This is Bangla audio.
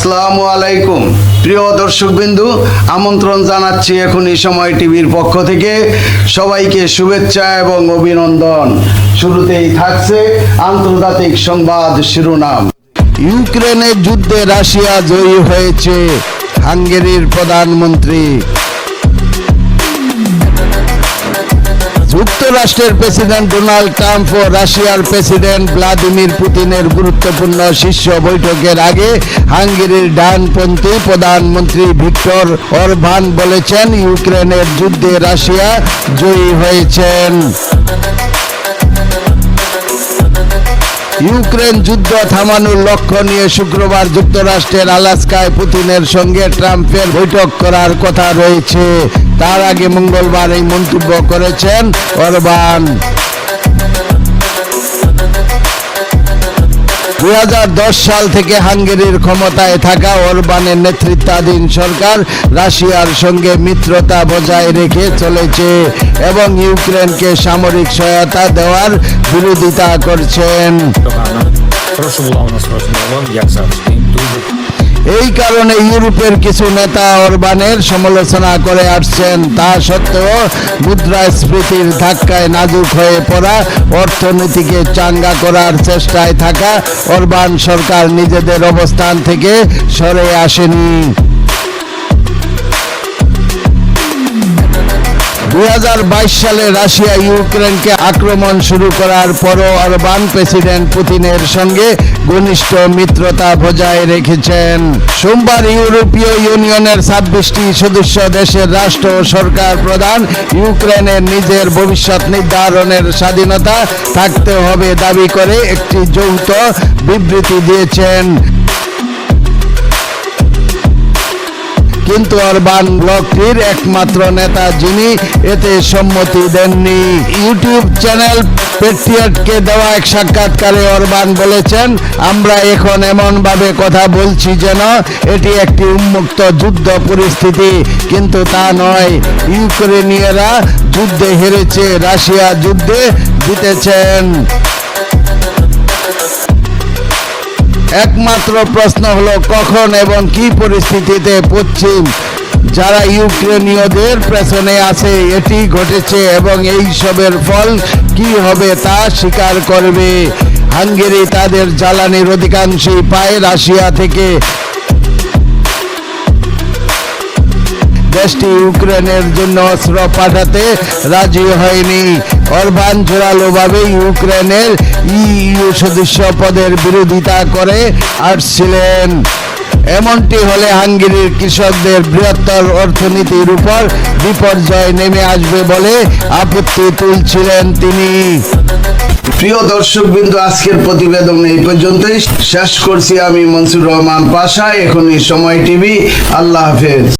আসসালামু আলাইকুম। প্রিয় দর্শকবিন্দু, আমন্ত্রণ জানাচ্ছি এখন এই সময় টিভির পক্ষ থেকে। সবাইকে শুভেচ্ছা এবং অভিনন্দন। শুরুতেই থাকছে আন্তর্জাতিক সংবাদ শিরোনাম। ইউক্রেনের যুদ্ধে রাশিয়া জয়ী হয়েছে, হাঙ্গেরির প্রধানমন্ত্রী। যুক্তরাষ্ট্রের প্রেসিডেন্ট ডোনাল্ড ট্রাম্প ও রাশিয়ার প্রেসিডেন্ট ভ্লাদিমির পুতিনের গুরুত্বপূর্ণ শীর্ষ বৈঠকের আগে হাঙ্গেরির ডানপন্থী প্রধানমন্ত্রী ভিক্টর অরভান বলেছেন, ইউক্রেনের যুদ্ধে রাশিয়া জয়ী হয়েছেন। ইউক্রেন যুদ্ধ থামানোর লক্ষ্য নিয়ে শুক্রবার যুক্তরাষ্ট্রের আলাস্কায় পুতিনের সঙ্গে ট্রাম্পের বৈঠক করার কথা রয়েছে। তার আগে মঙ্গলবার এই মন্তব্য করেছেন অরবান। দুই সাল থেকে হাঙ্গেরির ক্ষমতায় থাকা অরবানের নেতৃত্বাধীন সরকার রাশিয়ার সঙ্গে মিত্রতা বজায় রেখে চলেছে এবং ইউক্রেনকে সামরিক সহায়তা দেওয়ার বিরোধিতা করছেন Погано. Прошу була у нас розмова, як завжди. Дуже এই কারণে ইউরোপের কিছু নেতা অরবানের সমালোচনা করে আসছেন। তা সত্ত্বেও মুদ্রাস্ফীতির ধাক্কায় নাজুক হয়ে পড়া অর্থনীতিকে চাঙ্গা করার চেষ্টায় থাকা অরবান সরকার নিজেদের অবস্থান থেকে সরে আসেনি। দুই সালে রাশিয়া ইউক্রেনকে আক্রমণ শুরু করার পরও অরবান প্রেসিডেন্ট পুতিনের সঙ্গে ঘনিষ্ঠ মিত্রতা বজায় রেখেছেন। সোমবার ইউরোপীয় ইউনিয়নের ছাব্বিশটি সদস্য দেশের রাষ্ট্র সরকার প্রধান ইউক্রেনের নিজের ভবিষ্যৎ নির্ধারণের স্বাধীনতা থাকতে হবে দাবি করে একটি যৌথ বিবৃতি দিয়েছেন। কিন্তু অরবান ব্লকটির একমাত্র নেতা যিনি, এতে সম্মতি দেননি। ইউটিউব চ্যানেল পেট্রিয়টকে দেওয়া এক সাক্ষাৎকারে অরবান বলেছেন, আমরা এখন এমনভাবে কথা বলছি যেন এটি একটি উন্মুক্ত যুদ্ধ পরিস্থিতি। কিন্তু তা নয়। ইউক্রেনীয়রা যুদ্ধে হেরেছে, রাশিয়া যুদ্ধে জিতেছেন। একমাত্র প্রশ্ন হলো কখন এবং কি পরিস্থিতিতে পশ্চিম। যারা ইউক্রেনীয়দের পেছনে আছে, এটি ঘটেছে এবং এই সবের ফল কি হবে তা স্বীকার করবে। হাঙ্গেরি তাদের জ্বালানির অধিকাংশই পায় রাশিয়া থেকে। দেশটি ইউক্রেনের জন্য অস্ত্র পাঠাতে রাজি হয়নি। অরবান জোরালোভাবে ইউক্রেনের ইইউ সদস্য পদের বিরোধিতা করে আসছিলেন। এমনটি হলে হাঙ্গেরির কৃষকদের বৃহত্তর অর্থনীতির উপর বিপর্যয় নেমে আসবে বলে আপত্তি তুলছিলেন তিনি। প্রিয় দর্শক বিন্দু আজকের প্রতিবেদন এই পর্যন্তই। শেষ করছি আমি মনসুর রহমান পাশা। এখনই সময় টিভি। আল্লাহ হাফেজ।